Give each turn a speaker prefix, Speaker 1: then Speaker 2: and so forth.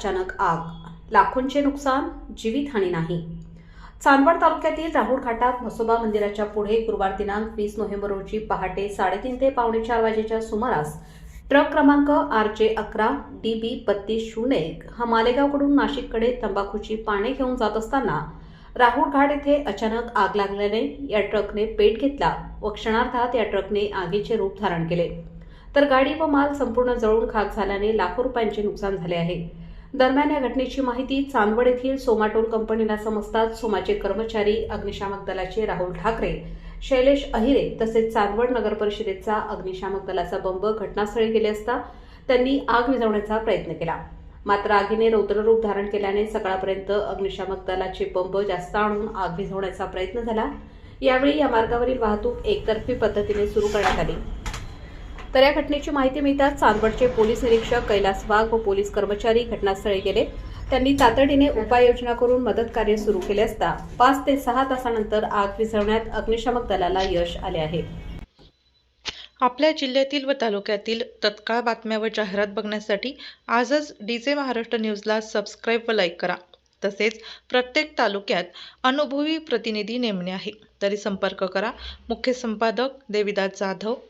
Speaker 1: अचानक आग. लाखोंचे नुकसान जीवितहानी नाही. चांदवड तालुक्यातील राहुल घाटात म्हसोबा मंदिराच्या पुढे गुरुवार दिनांक वीस नोव्हेंबर रोजी पहाटे साडेतीन ते पावणे चार वाजेच्या सुमारास ट्रक क्रमांक आर जे अकरा डी बी बत्तीस शून्य एक हा मालेगावकडून नाशिककडे तंबाखूची पाने घेऊन जात असताना राहुल घाट येथे अचानक आग लागल्याने या ट्रकने पेट घेतला व क्षणार्धात या ट्रकने आगीचे रूप धारण केले. तर गाडी व माल संपूर्ण जळून खाक झाल्याने लाखो रुपयांचे नुकसान झाले आहे. दरम्यान या घटनेची माहिती चांदवड येथील सोमाटोल कंपनीला समजताच सोमाचे कर्मचारी अग्निशामक दलाचे राहुल ठाकरे शैलेश अहिरे तसेच चांदवड नगर परिषदेचा अग्निशामक दलाचा बंब घटनास्थळी गेले असता त्यांनी आग विझवण्याचा प्रयत्न केला. मात्र आगीने रौद्ररूप धारण केल्याने सकाळपर्यंत अग्निशामक दलाचे बंब जास्त आणून आग विझवण्याचा प्रयत्न झाला. यावेळी या मार्गावरील वाहतूक एकतर्फी पद्धतीने सुरू करण्यात आली. तर या घटनेची माहिती मिळताच चांदवडचे पोलीस निरीक्षक कैलास वाघ व पोलीस कर्मचारी घटनास्थळी गेले. त्यांनी तातडीने उपाययोजना करून मदत कार्य सुरू केले असता पाच ते सहा तासानंतर आग विझवण्यात अग्निशामक दलाला यश आले आहे.
Speaker 2: आपल्या जिल्ह्यातील व तालुक्यातील तत्काळ बातम्या व जाहिरात बघण्यासाठी आजच डी जे महाराष्ट्र न्यूजला सबस्क्राईब व लाईक करा. तसेच प्रत्येक तालुक्यात अनुभवी प्रतिनिधी नेमणे आहे. तरी संपर्क करा. मुख्य संपादक देविदास जाधव